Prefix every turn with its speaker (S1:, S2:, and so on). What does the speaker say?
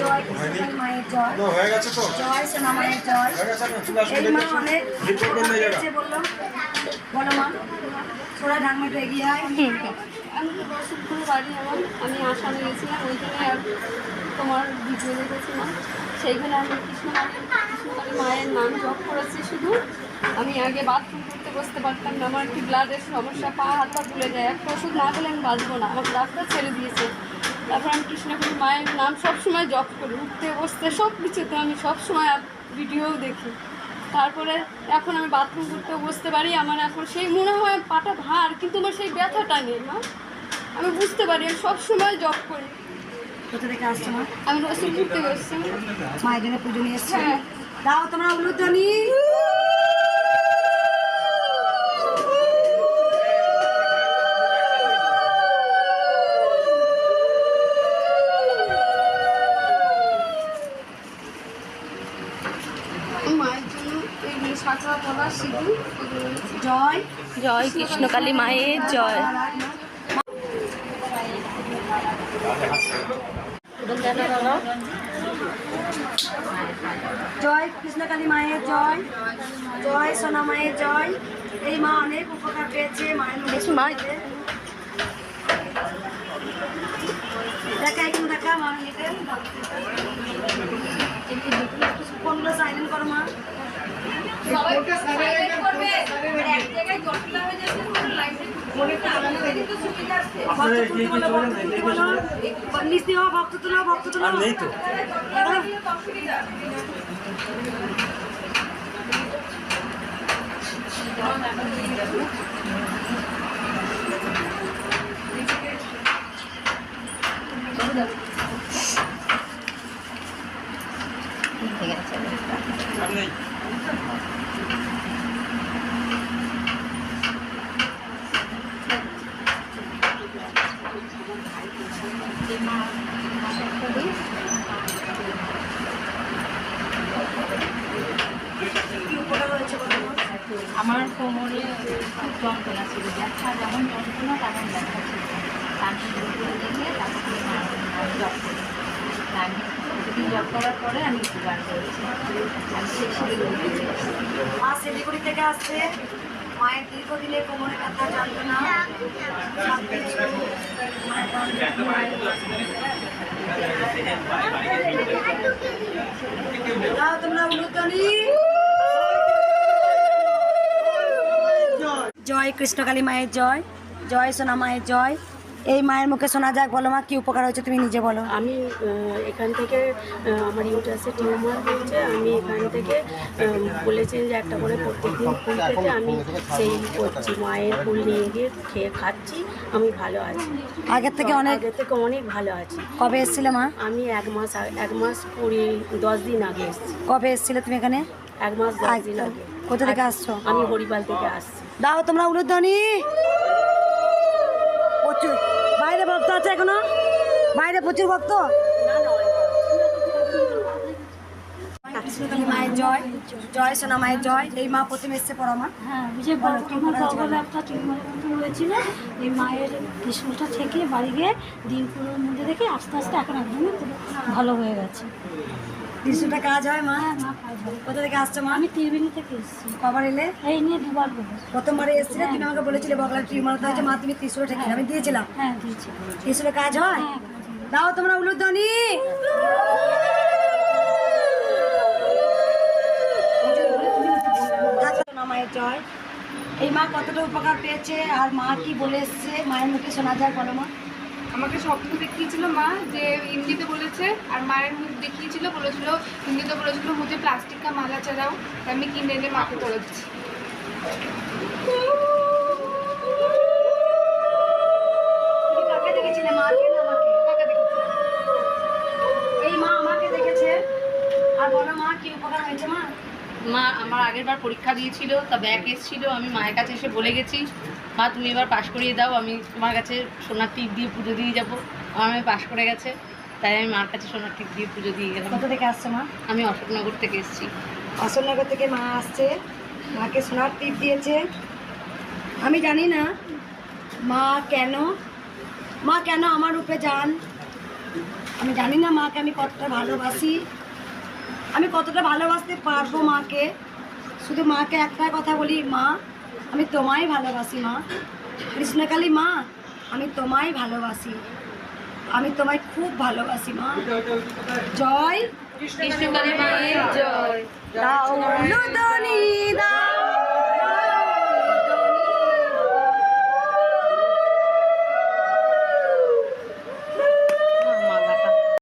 S1: জয় কৃষ্ণ মায়ের জয় জয় সোনা জয় এই মা অনেক বলল। বলো মা এগিয়ে আয়।
S2: আমি বাড়ি আমার আমি আসামে গেছিলাম ওইখানে তোমার ভিডিও দেখেছিলাম সেইখানে আমি কৃষ্ণ কৃষ্ণকালী মায়ের নাম জপ করেছি শুধু। আমি আগে বাথরুম করতে বসতে পারতাম না আমার একটু ব্লাডের সমস্যা পা হাত পা তুলে যায়। একটা ওষুধ না পেলে আমি বাঁচবো না। আমার ডাক্তার ছেড়ে দিয়েছে। তারপর আমি কৃষ্ণকালী মায়ের নাম সবসময় জপ করি। উঠতে বসতে সব কিছুতে আমি সবসময় ভিডিও দেখি। তারপরে এখন আমি বাথরুম করতেও বসতে পারি। আমার এখন সেই মনে হয় পাটা ভার কিন্তু আমার সেই ব্যথাটা নেই মা। আমি বুঝতে পারি আমি সবসময় জব করি।
S1: কোথা থেকে আসছো মা?
S2: আমি রসুল ঘুরতে বসছি
S1: মায়ের জন্য পুজো নিয়ে এসছো।
S2: হ্যাঁ।
S1: দাও তোমরা উলুধ্বনি জয়
S3: জয় কৃষ্ণকালী মায়ের জয়।
S1: জয় কৃষ্ণকালী মায়ের জয় জয় সোনা মায়ের জয়। এই মা অনেক উপকার পেয়েছে মায়ের। দেখা একটু দেখা মা। নিতে সাইলেন্ট করো মা।
S2: সবাই silent করবে। এবার এক জায়গায় জটলা হয়ে যাচ্ছে, পুরো আসছে।
S1: ভক্ত তুলো ভক্ত তুলো
S4: আর নেই তো।
S1: এবার
S2: অসুবিধা।
S4: আর নেই
S1: কি উপকার হয়েছে বলো মা?
S3: আমার কোমরে খুব যন্ত্রণা ছিল। ব্যথা যেমন যন্ত্রণা তেমন ব্যথা ছিল। তার দেখে তারপরে
S1: মা শিলিগুড়ি থেকে আসছে। মায়ের তোমরা জয় কৃষ্ণকালী মায়ের জয়। জয় সোনা মায়ের জয়। এই মায়ের মুখে শোনা যাক বলো মা কি উপকার হয়েছে তুমি নিজে বলো।
S5: আমি এখান থেকে আমার ইউটাসে টিউমার হয়েছে। আমি এখান থেকে বলেছেন যে একটা করে প্রত্যেকদিন ফুল খেতে। আমি সেই করছি মায়ের ফুল নিয়ে গিয়ে খেয়ে খাচ্ছি। আমি ভালো আছি।
S1: আগের থেকে অনেক
S5: আগের থেকে অনেক ভালো আছি।
S1: কবে এসেছিলে মা?
S5: আমি এক মাস এক মাস কুড়ি দশ দিন আগে এসেছি।
S1: কবে এসেছিলে তুমি এখানে?
S5: এক মাস দশ দিন আগে।
S1: কোথা থেকে আসছো?
S5: আমি হরিপাল থেকে আসছি।
S1: দাও তোমরা উলুধ্বনি। প্রচুর। বাইরে ভক্ত আছে এখনও? বাইরে প্রচুর ভক্ত? মায়ের জয় জয় সোনা মায়ের জয় এই মা প্রথম এসছে
S6: হ্যাঁ একটা হয়েছিল এই মায়ের থেকে বাড়ি গিয়ে দিন পুরোর মধ্যে দেখে আস্তে আস্তে এখন একদমই ভালো হয়ে গেছে।
S1: ত্রিশুলটা কাজ হয় মা?
S6: হ্যাঁ মা কাজ হয়
S1: কোথা থেকে আসছো মা?
S6: আমি থেকে এসেছি।
S1: কবার এলে?
S6: এই নিয়ে দুবার
S1: প্রথমবারে এসেছিলে? তুমি আমাকে বলেছিলে বগলার টিউমার হয়েছে মা তুমি ঠিক আমি দিয়েছিলাম।
S6: হ্যাঁ দিয়েছি।
S1: কাজ হয়
S6: হ্যাঁ
S1: দাও তোমরা উলুধ্বনি। মায়ের জয়। এই মা কতটা উপকার পেয়েছে আর মা কি বলে এসছে? মায়ের মুখে শোনা যায় বলো মা।
S2: আমাকে স্বপ্ন দেখিয়েছিল মা যে হিন্দিতে বলেছে আর মায়ের মুখ দেখিয়েছিল বলেছিল হিন্দিতে বলেছিল মুখে প্লাস্টিক का মালা চালাও আমি কিনে এনে মাকে পড়েছি
S1: দিচ্ছি। আর বলো মা কি উপকার হয়েছে মা?
S3: মা আমার আগের বার পরীক্ষা দিয়েছিল তা ব্যাক এসেছিল আমি মায়ের কাছে এসে বলে গেছি মা তুমি এবার পাশ করিয়ে দাও আমি তোমার কাছে সোনার টিপ দিয়ে পুজো দিয়ে যাব। আমার মেয়ে পাশ করে গেছে তাই আমি মার কাছে সোনার টিপ দিয়ে পুজো দিয়ে গেলাম।
S1: কোথা থেকে আসছো মা?
S3: আমি অশোকনগর থেকে এসেছি।
S1: অশোকনগর থেকে মা আসছে মাকে সোনার টিপ দিয়েছে। আমি জানি না মা কেন মা কেন আমার রূপে যান। আমি জানি না মাকে আমি কতটা ভালোবাসি। আমি কতটা ভালোবাসতে পারব মাকে? শুধু মাকে একটা কথা বলি মা আমি তোমায় ভালোবাসি মা। কৃষ্ণকালী মা আমি তোমায় ভালোবাসি। আমি তোমায় খুব ভালোবাসি মা। জয়।
S2: কৃষ্ণকালী মায়ের জয়।
S1: দাও।